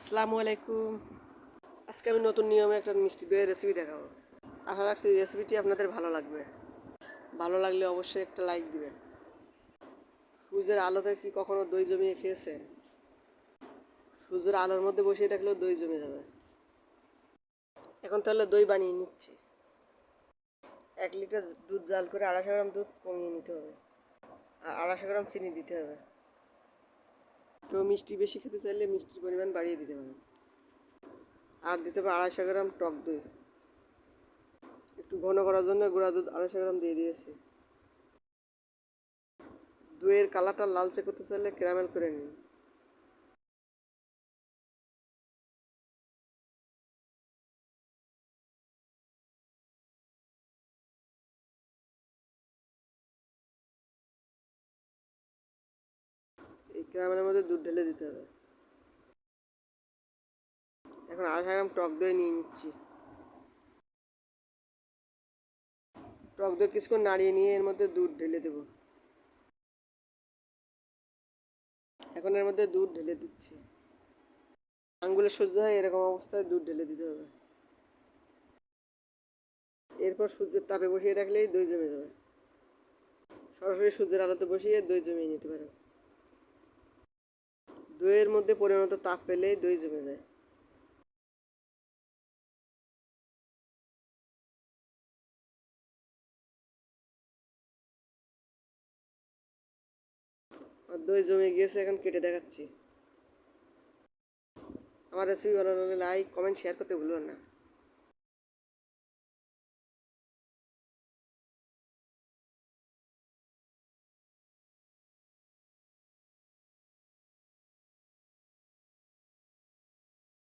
আসসালামু আলাইকুম। আজকে আমি নতুন নিয়মে একটা মিষ্টি দইয়ের রেসিপি দেখাবো। আশা রাখছি রেসিপিটি আপনাদের ভালো লাগবে। ভালো লাগলে অবশ্যই একটা লাইক দিবেন। সূর্যের আলোতে কি কখনো দই জমিয়ে খেয়েছেন? সূর্যের আলোর মধ্যে বসিয়ে রাখলেও দই জমে যাবে। এখন তাহলে দই বানিয়ে নিচ্ছি। এক লিটার দুধ জাল করে আড়াইশো গ্রাম দুধ কমিয়ে নিতে হবে। আর আড়াইশো গ্রাম চিনি দিতে হবে। কেউ মিষ্টি বেশি খেতে চাইলে মিষ্টির পরিমাণ বাড়িয়ে দিতে পারেন। আর দিতে হবে আড়াইশো গ্রাম টক দই। একটু ঘন করার জন্য গুঁড়া দুধ আড়াইশো গ্রাম দিয়ে দিয়েছে। দইয়ের কালারটা লালচে করতে চাইলে ক্যারামেল করে নিন। ক্যারামেলের মধ্যে দুধ ঢেলে দিতে হবে। এখন আড়াইশো গ্রাম টক দই নিয়ে নিচ্ছি। টক দই কিছুক্ষণ নাড়িয়ে নিয়ে এর মধ্যে দুধ ঢেলে দেব। এখন এর মধ্যে দুধ ঢেলে দিচ্ছি। আঙ্গুলে সহ্য হয়, এরকম অবস্থায় দুধ ঢেলে দিতে হবে। এরপর সূর্যের তাপে বসিয়ে রাখলেই দই জমে যাবে। সরাসরি সূর্যের আলোতে বসিয়ে দই জমিয়ে নিতে পারেন। দইয়ের মধ্যে পরিণত তাপ পেলেই দই জমে যায়। দই জমে গিয়েছে, এখন কেটে দেখাচ্ছি। আমার রেসিপি ভালো লাগলে লাইক কমেন্ট শেয়ার করতে ভুলবেন না।